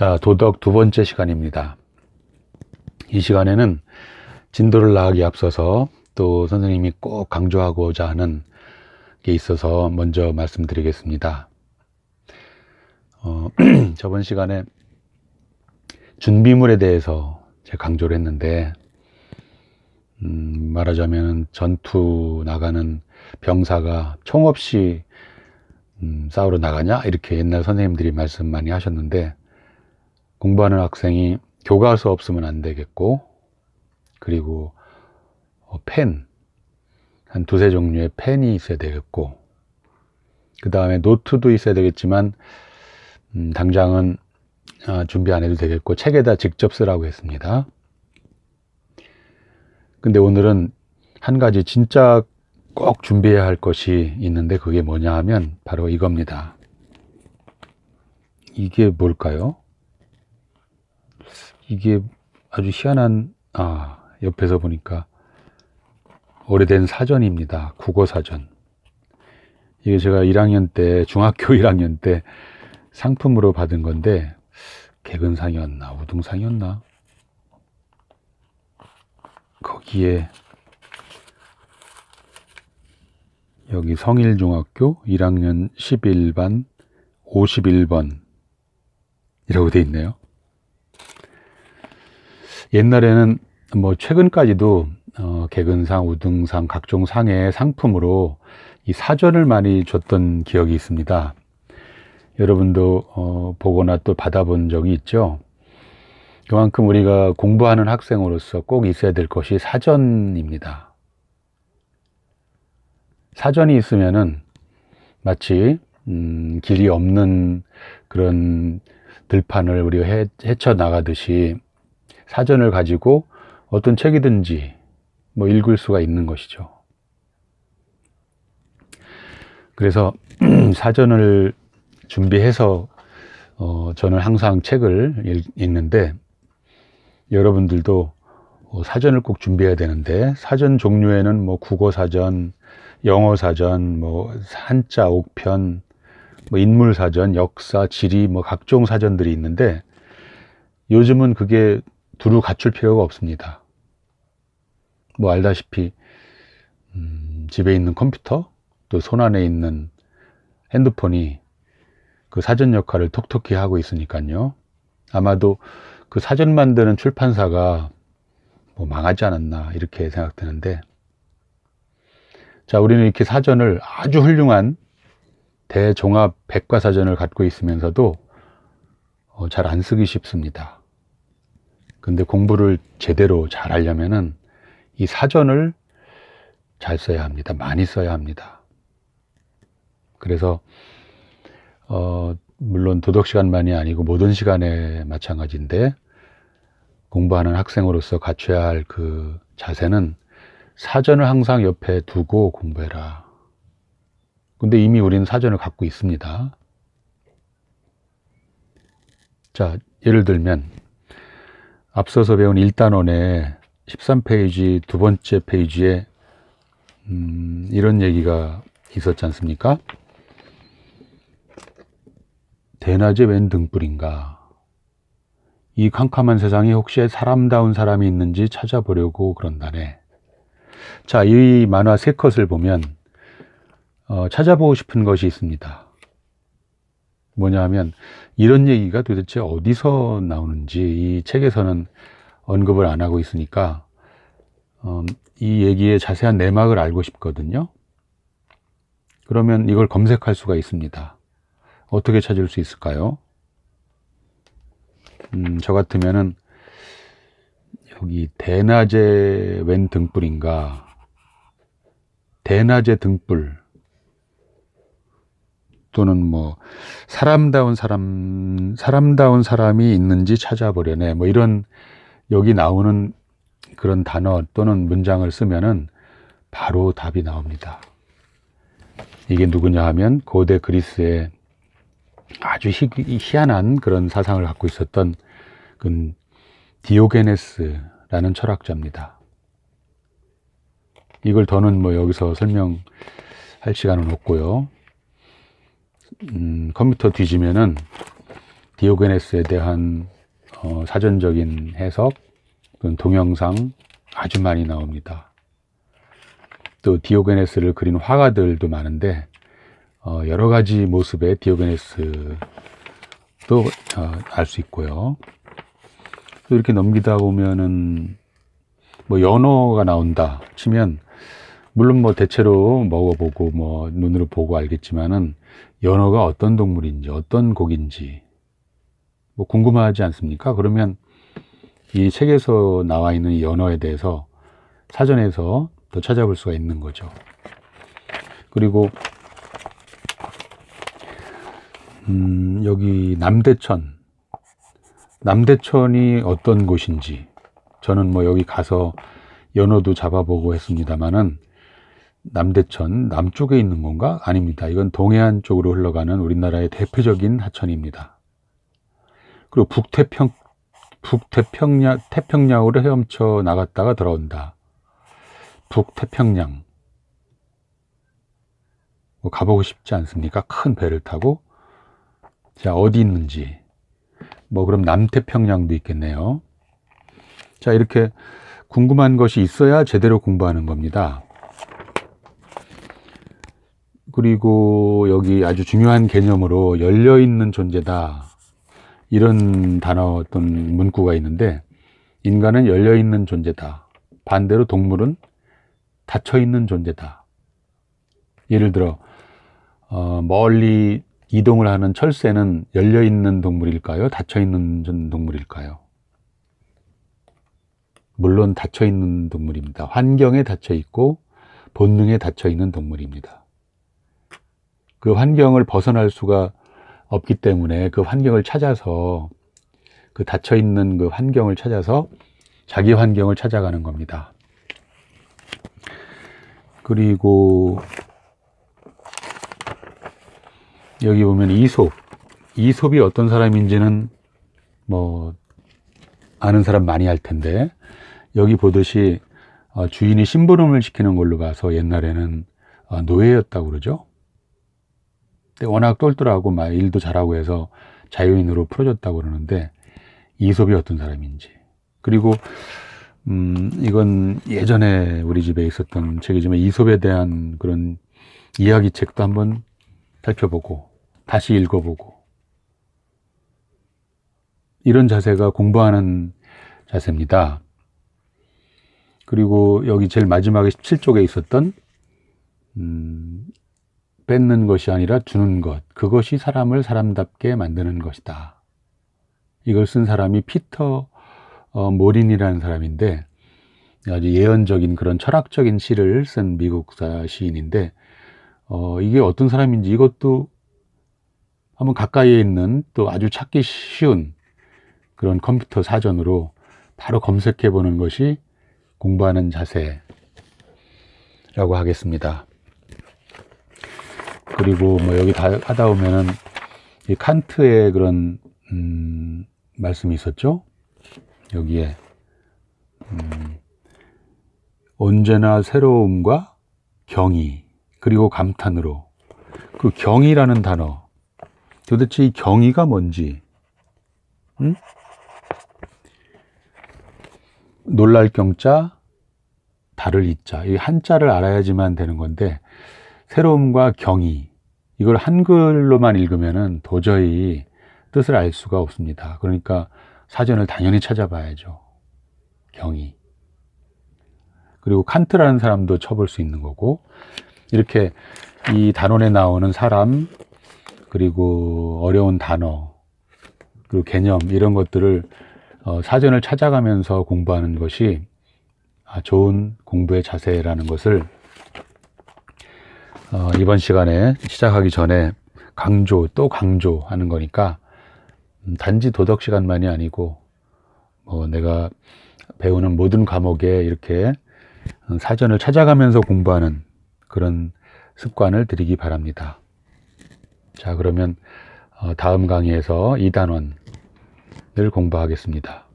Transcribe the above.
자, 도덕 두 번째 시간입니다. 이 시간에는 진도를 나가기 앞서서 또 선생님이 꼭 강조하고자 하는 게 있어서 먼저 말씀드리겠습니다. 어, 저번 시간에 준비물에 대해서 제가 강조를 했는데, 음, 말하자면 전투 나가는 병사가 총 없이 음, 싸우러 나가냐? 이렇게 옛날 선생님들이 말씀 많이 하셨는데, 공부하는 학생이 교과서 없으면 안 되겠고, 그리고 어, 펜, 한 두세 종류의 펜이 있어야 되겠고, 그 다음에 노트도 있어야 되겠지만, 음, 당장은 아, 준비 안 해도 되겠고, 책에다 직접 쓰라고 했습니다. 근데 오늘은 한 가지 진짜 꼭 준비해야 할 것이 있는데 그게 뭐냐 하면 바로 이겁니다. 이게 뭘까요? 이게 아주 희한한, 아, 옆에서 보니까 오래된 사전입니다. 국어 사전. 이게 제가 1학년 때, 중학교 1학년 때 상품으로 받은 건데, 개근상이었나, 우등상이었나? 거기에, 여기 성일중학교 1학년 11반 51번 이라고 돼 있네요. 옛날에는 뭐 최근까지도 어, 개근상, 우등상, 각종 상의 상품으로 이 사전을 많이 줬던 기억이 있습니다. 여러분도 어, 보거나 또 받아본 적이 있죠. 그만큼 우리가 공부하는 학생으로서 꼭 있어야 될 것이 사전입니다. 사전이 있으면은 마치 음, 길이 없는 그런 들판을 우리가 헤, 헤쳐 나가듯이 사전을 가지고 어떤 책이든지 뭐 읽을 수가 있는 것이죠. 그래서 사전을 준비해서 어, 저는 항상 책을 읽, 읽는데 여러분들도 어, 사전을 꼭 준비해야 되는데 사전 종류에는 뭐 국어 사전, 영어 사전, 뭐 한자 옥편, 뭐 인물 사전, 역사, 지리 뭐 각종 사전들이 있는데 요즘은 그게 두루 갖출 필요가 없습니다. 뭐 알다시피 음, 집에 있는 컴퓨터 또 손안에 있는 핸드폰이 그 사전 역할을 톡톡히 하고 있으니까요. 아마도 그 사전 만드는 출판사가 뭐 망하지 않았나 이렇게 생각되는데 자 우리는 이렇게 사전을 아주 훌륭한 대종합 백과사전을 갖고 있으면서도 어, 잘안 쓰기 쉽습니다. 근데 공부를 제대로 잘 하려면은 이 사전을 잘 써야 합니다. 많이 써야 합니다. 그래서 어, 물론 도덕 시간만이 아니고 모든 시간에 마찬가지인데 공부하는 학생으로서 갖춰야 할 그 자세는 사전을 항상 옆에 두고 공부해라. 근데 이미 우리는 사전을 갖고 있습니다. 자, 예를 들면 앞서서 배운 1단원의 13페이지 두 번째 페이지에 음, 이런 얘기가 있었지 않습니까? 대낮에 웬 등불인가? 이 캄캄한 세상에 혹시 사람다운 사람이 있는지 찾아보려고 그런다네. 자, 이 만화 세 컷을 보면 어, 찾아보고 싶은 것이 있습니다. 뭐냐 하면 이런 얘기가 도대체 어디서 나오는지 이 책에서는 언급을 안 하고 있으니까 음, 이 얘기의 자세한 내막을 알고 싶거든요. 그러면 이걸 검색할 수가 있습니다. 어떻게 찾을 수 있을까요? 음, 저 같으면은 여기 대낮에 웬 등불인가 대낮에 등불 또는 뭐 사람다운 사람 사람다운 사람이 있는지 찾아보려네 뭐 이런 여기 나오는 그런 단어 또는 문장을 쓰면은 바로 답이 나옵니다. 이게 누구냐 하면 고대 그리스의 아주 희, 희한한 그런 사상을 갖고 있었던 그 디오게네스라는 철학자입니다. 이걸 더는 뭐 여기서 설명할 시간은 없고요. 음, 컴퓨터 뒤지면은 디오게네스에 대한 어, 사전적인 해석 또는 동영상 아주 많이 나옵니다. 또 디오게네스를 그린 화가들도 많은데 어, 여러 가지 모습의 디오게네스도 어, 알수 있고요. 또 이렇게 넘기다 보면은 뭐 연어가 나온다 치면 물론 뭐 대체로 먹어보고 뭐 눈으로 보고 알겠지만은 연어가 어떤 동물인지 어떤 고기인지 뭐 궁금하지 않습니까? 그러면 이 책에서 나와 있는 이 연어에 대해서 사전에서 더 찾아볼 수가 있는 거죠. 그리고 음, 여기 남대천 남대천이 어떤 곳인지 저는 뭐 여기 가서 연어도 잡아보고 했습니다만은 남대천 남쪽에 있는 건가? 아닙니다. 이건 동해안 쪽으로 흘러가는 우리나라의 대표적인 하천입니다. 그리고 북태평 북태평양 태평양으로 헤엄쳐 나갔다가 돌아온다. 북태평양 뭐 가보고 싶지 않습니까? 큰 배를 타고 자 어디 있는지 뭐 그럼 남태평양도 있겠네요. 자 이렇게 궁금한 것이 있어야 제대로 공부하는 겁니다. 그리고 여기 아주 중요한 개념으로 열려 있는 존재다. 이런 단어 어떤 문구가 있는데, 인간은 열려 있는 존재다. 반대로 동물은 닫혀 있는 존재다. 예를 들어, 어, 멀리 이동을 하는 철새는 열려 있는 동물일까요? 닫혀 있는 동물일까요? 물론 닫혀 있는 동물입니다. 환경에 닫혀 있고 본능에 닫혀 있는 동물입니다. 그 환경을 벗어날 수가 없기 때문에 그 환경을 찾아서 그 닫혀 있는 그 환경을 찾아서 자기 환경을 찾아가는 겁니다. 그리고 여기 보면 이솝. 이솝이 어떤 사람인지는 뭐 아는 사람 많이 할 텐데 여기 보듯이 어, 주인이 심부름을 시키는 걸로 봐서 옛날에는 어, 노예였다고 그러죠. 근데 워낙 똘똘하고 막 일도 잘하고 해서 자유인으로 풀어줬다고 그러는데 이솝이 어떤 사람인지 그리고 음 이건 예전에 우리 집에 있었던 책이지만 이솝에 대한 그런 이야기 책도 한번 살펴보고 다시 읽어보고 이런 자세가 공부하는 자세입니다. 그리고 여기 제일 마지막에 17쪽에 있었던 음, 뺏는 것이 아니라 주는 것. 그것이 사람을 사람답게 만드는 것이다. 이걸 쓴 사람이 피터 어, 모린이라는 사람인데 아주 예언적인 그런 철학적인 시를 쓴 미국사 시인인데 어, 이게 어떤 사람인지 이것도 한번 가까이에 있는 또 아주 찾기 쉬운 그런 컴퓨터 사전으로 바로 검색해 보는 것이 공부하는 자세라고 하겠습니다. 그리고 뭐 여기 다 하다 보면은 이 칸트의 그런 음, 말씀이 있었죠. 여기에 음, 언제나 새로움과 경의 그리고 감탄으로 그 경이라는 단어 도대체 이 경의가 뭔지 응? 놀랄 경자 달을 잊자 이 한자를 알아야지만 되는 건데 새로움과 경의 이걸 한글로만 읽으면은 도저히 뜻을 알 수가 없습니다. 그러니까 사전을 당연히 찾아봐야죠. 경의. 그리고 칸트라는 사람도 쳐볼 수 있는 거고, 이렇게 이 단원에 나오는 사람, 그리고 어려운 단어, 그리고 개념, 이런 것들을 어, 사전을 찾아가면서 공부하는 것이 아, 좋은 공부의 자세라는 것을 어, 이번 시간에 시작하기 전에 강조 또 강조하는 거니까 음, 단지 도덕 시간만이 아니고 뭐 내가 배우는 모든 과목에 이렇게 사전을 찾아가면서 공부하는 그런 습관을 들이기 바랍니다. 자 그러면 어, 다음 강의에서 이단원을 공부하겠습니다.